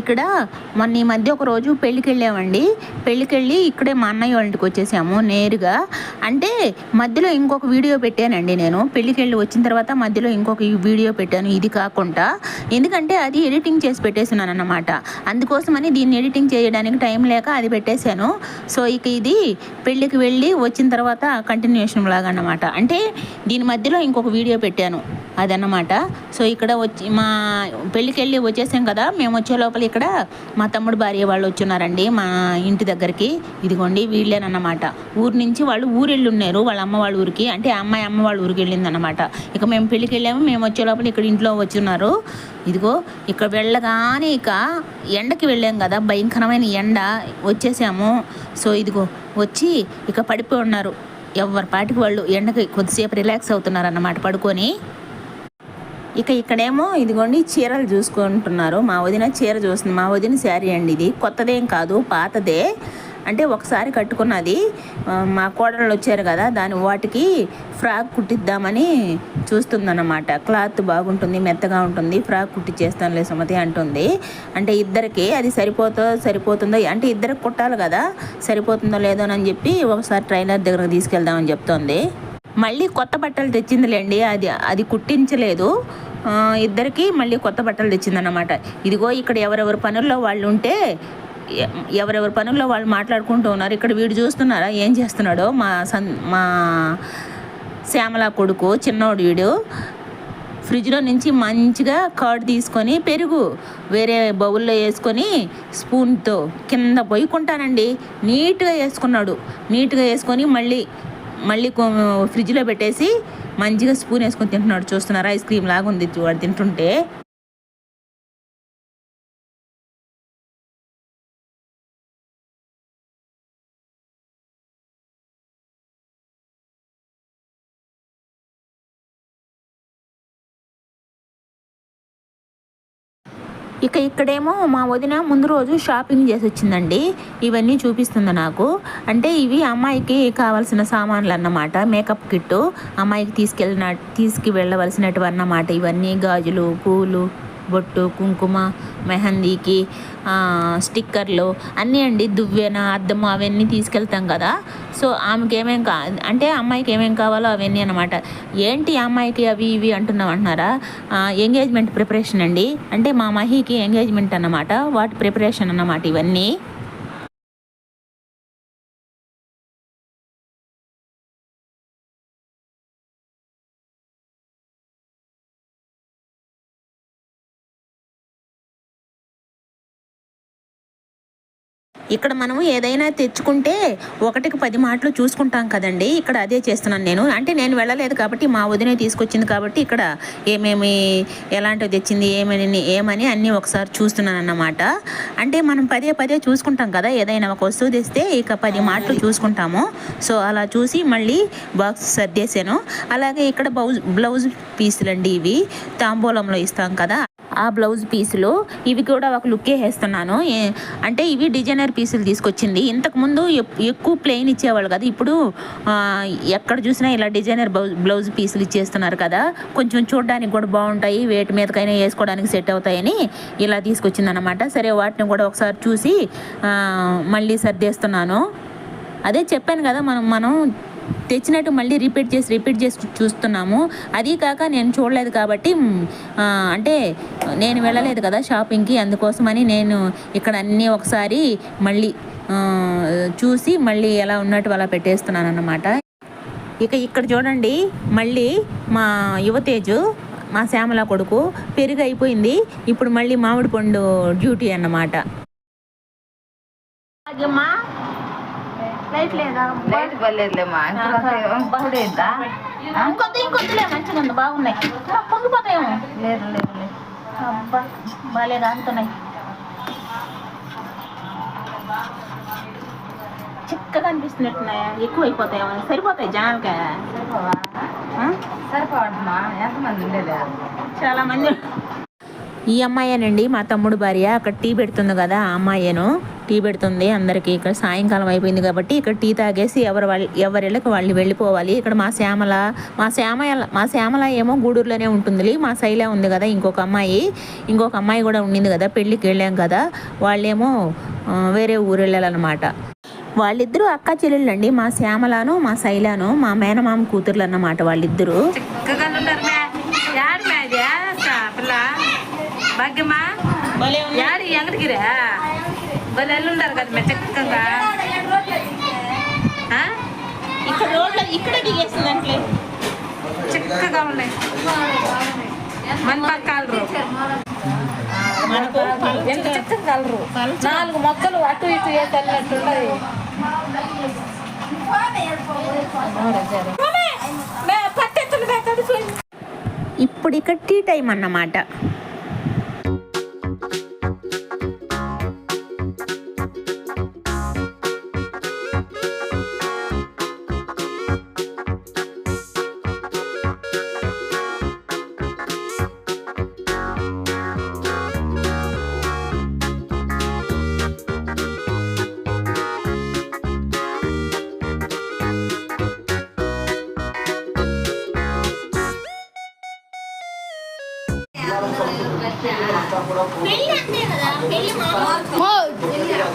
ఇక్కడ మొన్న ఈ మధ్య ఒక రోజు పెళ్ళికి వెళ్ళామండి పెళ్ళికి వెళ్ళి ఇక్కడే మా అన్నయ్య వాళ్ళ ఇంటికి వచ్చేసాము నేరుగా. అంటే మధ్యలో ఇంకొక వీడియో పెట్టానండి నేను. పెళ్ళికి వెళ్ళి వచ్చిన తర్వాత మధ్యలో ఇంకొక వీడియో పెట్టాను. ఇది కాకుండా ఎందుకంటే అది ఎడిటింగ్ చేసి పెట్టేసినాను అన్నమాట. అందుకోసమని దీన్ని ఎడిటింగ్ చేయడానికి టైం లేక అది పెట్టేశాను. సో ఇక ఇది పెళ్ళికి వెళ్ళి వచ్చిన తర్వాత కంటిన్యూషన్ లాగా అన్నమాట. అంటే దీని మధ్యలో ఇంకొక వీడియో పెట్టాను. అదన్నమాట. సో ఇక్కడ వచ్చి మా పెళ్ళికి వెళ్ళి వచ్చేసాం కదా. మేము వచ్చే లోపల ఇక్కడ మా తమ్ముడు భార్య వాళ్ళు వచ్చున్నారండి మా ఇంటి దగ్గరికి. ఇదిగోండి వీళ్ళేనన్నమాట. ఊరు నుంచి వాళ్ళు ఊరు వెళ్ళి ఉన్నారు వాళ్ళ అమ్మ వాళ్ళ ఊరికి. అంటే అమ్మాయి అమ్మ వాళ్ళ ఊరికి వెళ్ళిందనమాట ఇక మేము పెళ్ళికి వెళ్ళాము మేము వచ్చే లోపల ఇక్కడ ఇంట్లో వచ్చి ఉన్నారు ఇదిగో ఇక్కడ వెళ్ళగానే ఇక ఎండకి వెళ్ళాం కదా. భయంకరమైన ఎండ. వచ్చేసాము. సో ఇదిగో వచ్చి ఇక పడిపోయి ఉన్నారు. ఎవరి పాటికి వాళ్ళు ఎండకి కొద్దిసేపు రిలాక్స్ అవుతున్నారు అన్నమాట పడుకొని. ఇక ఇక్కడేమో ఇదిగోండి చీరలు చూసుకుంటున్నారు. మా వదిన చీర చూస్తుంది. మా వదిన శారీ అండి ఇది. కొత్తదేం కాదు పాతదే. అంటే ఒకసారి కట్టుకున్నది మా కోడళ్ళు వచ్చారు కదా దాని వాటికి ఫ్రాక్ కుట్టిద్దామని చూస్తుందన్నమాట. క్లాత్ బాగుంటుంది మెత్తగా ఉంటుంది ఫ్రాక్ కుట్టిచ్చేస్తానులే సుమతి అంటుంది. అంటే ఇద్దరికి అది సరిపోతో సరిపోతుందో అంటే ఇద్దరికి కుట్టాలి కదా సరిపోతుందో లేదో అని చెప్పి ఒకసారి ట్రైలర్ దగ్గరకు తీసుకెళ్దామని చెప్తోంది. మళ్ళీ కొత్త బట్టలు తెచ్చిందిలేండి. అది అది కుట్టించలేదు. ఇద్దరికి మళ్ళీ కొత్త బట్టలు తెచ్చిందన్నమాట. ఇదిగో ఇక్కడ ఎవరెవరి పనుల్లో వాళ్ళు ఉంటే ఎవరెవరి పనుల్లో వాళ్ళు మాట్లాడుకుంటూ ఉన్నారు. ఇక్కడ వీడు చూస్తున్నారా? ఏం చేస్తున్నాడో? మా సన్ మా శ్యామల కొడుకు చిన్నోడు వీడు. ఫ్రిడ్జ్లో నుంచి మంచిగా కర్డ్ తీసుకొని పెరుగు వేరే బౌల్లో వేసుకొని స్పూన్తో కింద పోయికుంటానండి నీట్గా వేసుకున్నాడు. నీట్గా వేసుకొని మళ్ళీ మళ్ళీ ఫ్రిడ్జ్లో పెట్టేసి మంచిగా స్పూన్ వేసుకొని తింటున్నాడు. చూస్తున్నారా? ఐస్ క్రీమ్ లాగా ఉంది వాడు తింటుంటే. ఇక ఇక్కడేమో మా వదిన ముందు రోజు షాపింగ్ చేసి వచ్చిందండి ఇవన్నీ చూపిస్తుంది నాకు. అంటే ఇవి అమ్మాయికి కావాల్సిన సామాన్లు అన్నమాట మేకప్ కిట్టు అమ్మాయికి తీసుకెళ్ళిన తీసుకు వెళ్ళవలసినటువన్నమాట ఇవన్నీ గాజులు పూలు. బొట్టు కుంకుమ మెహందీకి స్టిక్కర్లు అన్నీ అండి. దువ్వెన అద్దం అవన్నీ తీసుకెళ్తాం కదా. సో ఆమెకి ఏమేం కా అంటే అమ్మాయికి ఏమేం కావాలో అవన్నీ అనమాట ఏంటి అమ్మాయికి అవి ఇవి అంటున్నాం అంటున్నారా? ఎంగేజ్మెంట్ ప్రిపరేషన్ అండి. అంటే మా మహికి ఎంగేజ్మెంట్ అన్నమాట. వాటి ప్రిపరేషన్ అన్నమాట ఇవన్నీ. ఇక్కడ మనము ఏదైనా తెచ్చుకుంటే ఒకటికి పది మాటలు చూసుకుంటాం కదండి. ఇక్కడ అదే చేస్తున్నాను నేను. అంటే నేను వెళ్ళలేదు కాబట్టి మా వదినే తీసుకొచ్చింది కాబట్టి ఇక్కడ ఏమేమి ఎలాంటివి తెచ్చింది ఏమని ఏమని అన్నీ ఒకసారి చూస్తున్నాను అన్నమాట అంటే మనం పదే పదే చూసుకుంటాం కదా ఏదైనా ఒక వస్తువు తెస్తే ఇక పది మాటలు చూసుకుంటాము. సో అలా చూసి మళ్ళీ బాక్స్ సర్దేశాను. అలాగే ఇక్కడ బ్లౌజ్ బ్లౌజ్ పీసులండి ఇవి. తాంబూలంలో ఇస్తాం కదా. ఆ బ్లౌజ్ పీసులు. ఇవి కూడా ఒక లుక్ వేస్తున్నాను. ఏ- అంటే ఇవి డిజైనర్ పీసులు తీసుకొచ్చింది. ఇంతకుముందు ఎక్కువ ప్లెయిన్ ఇచ్చేవాళ్ళు కదా. ఇప్పుడు ఎక్కడ చూసినా ఇలా డిజైనర్ బ్లౌజ్ పీసులు ఇచ్చేస్తున్నారు కదా. కొంచెం చూడడానికి కూడా బాగుంటాయి. వేటి మీదకైనా వేసుకోవడానికి సెట్ అవుతాయని ఇలా తీసుకొచ్చింది అనమాట సరే వాటిని కూడా ఒకసారి చూసి మళ్ళీ సర్దేస్తున్నాను. అదే చెప్పాను కదా మనం మనం తెచ్చినట్టు మళ్ళీ రిపీట్ చేసి రిపీట్ చేసి చూస్తున్నాము. అది కాక నేను చూడలేదు కాబట్టి అంటే నేను వెళ్ళలేదు కదా షాపింగ్కి అందుకోసమని నేను ఇక్కడ అన్నీ ఒకసారి మళ్ళీ చూసి మళ్ళీ ఎలా ఉన్నట్టు అలా పెట్టేస్తున్నాను అన్నమాట ఇక ఇక్కడ చూడండి మళ్ళీ మా యువతేజు మా శ్యామల కొడుకు పెరుగు అయిపోయింది ఇప్పుడు మళ్ళీ మామిడి పండు డ్యూటీ అన్నమాట. లైట్ లేదా? లైట్ పర్లేదులేమ్మా ఇప్పుడే ఇద్దా ఇంకొద్ది ఇంకొద్దిలే మంచిగా ఉంది బాగున్నాయి. ఆ, పొంగిపోతాయేమో. లేదు లేదు లేదు. అబ్బా బాలే కాంతున్నాయి చిక్కగా అనిపిస్తున్నట్టున్నాయా? ఎక్కువ అయిపోతాయేమో సరిపోతాయి జనాలకి. సరిపోవా? సరిపోవడమ్మా ఎంతమంది ఉండేది చాలా మంది. ఈ అమ్మాయేనండి మా తమ్ముడు భార్య అక్కడ టీ పెడుతుంది కదా ఆ అమ్మాయేను. టీ పెడుతుంది. అందరికీ ఇక్కడ సాయంకాలం అయిపోయింది కాబట్టి ఇక్కడ టీ తాగేసి ఎవరు వాళ్ళు ఎవరిళ్ళకి వాళ్ళు వెళ్ళిపోవాలి. ఇక్కడ మా శ్యామల మా శ్యామ మా శ్యామల ఏమో గూడూరులోనే ఉంటుంది మా శైల ఉంది కదా ఇంకొక అమ్మాయి. ఇంకొక అమ్మాయి కూడా ఉండింది కదా పెళ్ళికి వెళ్ళాం కదా. వాళ్ళేమో వేరే ఊరు వెళ్ళాలన్నమాట. వాళ్ళిద్దరూ అక్క చెల్లెళ్ళండి మా శ్యామలను మా శైలాను మా మేనమామ కూతుర్లు అన్నమాట వాళ్ళిద్దరూ. భాగ్యమా వాళ్ళు ఎల్లుండారు కదా మే చక్కగా. ఆ? ఇక్కడ రోడ్లో ఇక్కడ దిగేసిందంటే చక్కగా ఉన్నాయి. మన పక్క ఎంత చక్కగా కలరు. నాలుగు మొక్కలు అటు ఇటు పట్టెత్తులు పెట్టదు ఇప్పుడు ఇక్కడ టీ టైం అన్నమాట.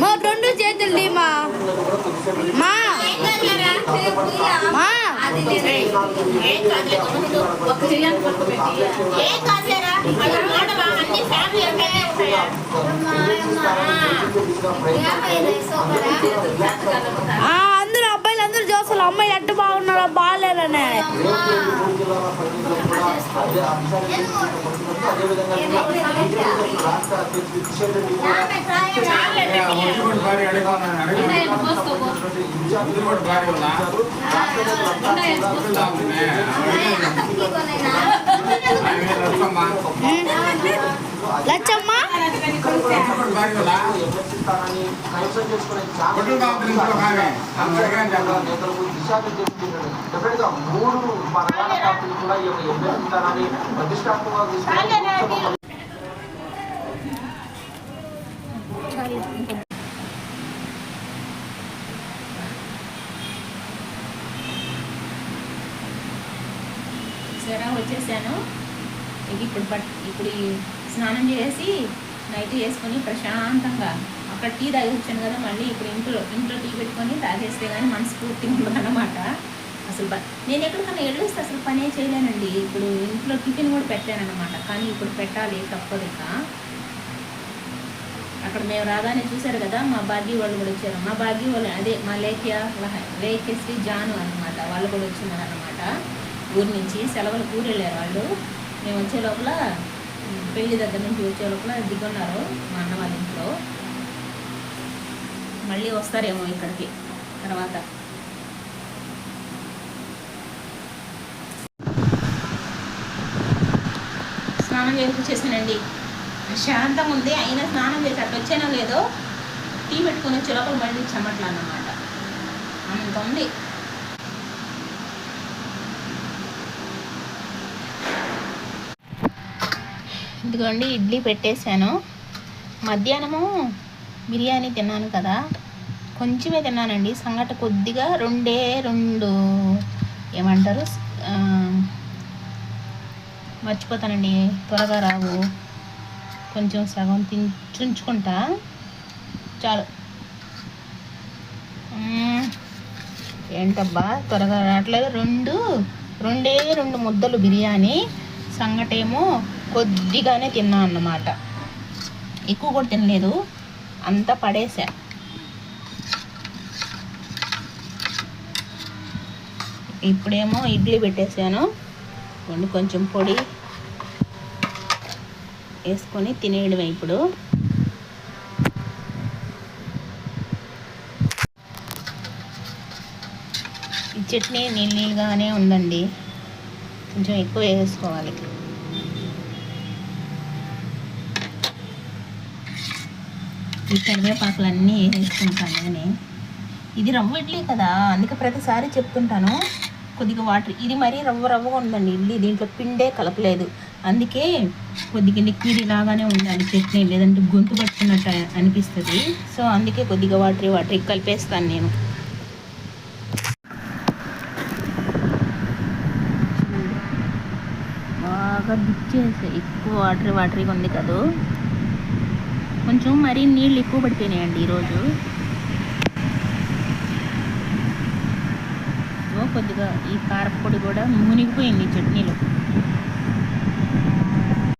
మా రెండు చేతులు మా. మా. మా. ఆ, అందరూ అబ్బాయిలు అందరూ చూస్తారు అమ్మాయిలు ఎట్ట బాగున్నారో బాగాలేరనే లచ్చమ్మ? మూడు పార్టీలు కూడా ఈ యొక్క ప్రతిష్టాత్మకంగా సరే వచ్చేసాను. ఇది ఇప్పుడు బట్ ఇప్పుడు స్నానం చేసి నైట్ చేసుకొని ప్రశాంతంగా అక్కడ టీ తాగి వచ్చాను కదా మళ్ళీ ఇప్పుడు ఇంట్లో ఇంట్లో టీ పెట్టుకొని తాగేస్తే కానీ మనస్ఫూర్తిగా ఉండదన్నమాట. అసలు నేను ఎక్కడికన్నా వెళ్ళొస్తే అసలు పనే చేయలేనండి. ఇప్పుడు ఇంట్లో టిఫిన్ కూడా పెట్టానమాట కానీ ఇప్పుడు పెట్టాలి తప్పదు ఇక. అక్కడ మేము రాగానే చూశారు కదా మా భాగ్య వాళ్ళు కూడా వచ్చారు. మా భాగ్య వాళ్ళు అదే మా లేఖ్య లహ- లేఖ్యశ్రీ జాను అన్నమాట. వాళ్ళు కూడా వచ్చినారు ఊరి నుంచి సెలవులు ఊరు వెళ్ళారు వాళ్ళు. మేము వచ్చే లోపల పెళ్ళి దగ్గర నుంచి వచ్చే లోపల దిగున్నారు మా అన్న వాళ్ళ ఇంట్లో. మళ్ళీ వస్తారేమో ఇక్కడికి తర్వాత. స్నానం చేసి వచ్చేసానండి. శాంతం ఉంది. అయినా స్నానం చేసి అట్లా వచ్చానో లేదో టీ పెట్టుకొని వచ్చే లోపల మళ్ళీ చెమట్లు అన్నమాట అంత ఉంది. ఇదిగోండి ఇడ్లీ పెట్టేశాను. మధ్యాహ్నము బిర్యానీ తిన్నాను కదా కొంచెమే తిన్నానండి. సంగట కొద్దిగా రెండే రెండు ఏమంటారు? మర్చిపోతానండి త్వరగా రావు. కొంచెం సగం తించుకుంటా చాలు. ఏంటబ్బా త్వరగా రావట్లేదు. రెండు రెండే రెండు ముద్దలు బిర్యానీ. సంగటేమో కొద్దిగానే తిన్నా అన్నమాట. ఎక్కువ కూడా తినలేదు. అంతా పడేసా. ఇప్పుడేమో ఇడ్లీ పెట్టేసాను. కొన్ని కొంచెం పొడి వేసుకొని తినేయడమే ఇప్పుడు. ఈ చట్నీ నీళ్ళు నీళ్ళుగానే ఉందండి. కొంచెం ఎక్కువ వేసుకోవాలి. ఈ కరివేపాకులు అన్నీ వేసుకుంటాను నేను. ఇది రవ్వ ఇడ్లీ కదా అందుకే ప్రతిసారి చెప్తుంటాను. కొద్దిగా వాటర్ ఇది మరీ రవ్వ రవ్వగా ఉందండి ఇడ్లీ దీంట్లో పిండే కలపలేదు. అందుకే కొద్దిగా లిక్విడ్ లాగానే ఉండాలి చట్నీ లేదంటే గొంతు పట్టుకున్నట్టు అనిపిస్తుంది. సో అందుకే కొద్దిగా వాటర్ వాటర్ కలిపేస్తాను నేను. బాగా దిచ్చేసే ఎక్కువ వాటర్ వాటరీగా ఉంది కదా. కొంచెం మరీ నీళ్ళు ఎక్కువ పడిపోయినాయండి ఈరోజు. కొద్దిగా ఈ కారపొడి కూడా మునిగిపోయింది చట్నీలో.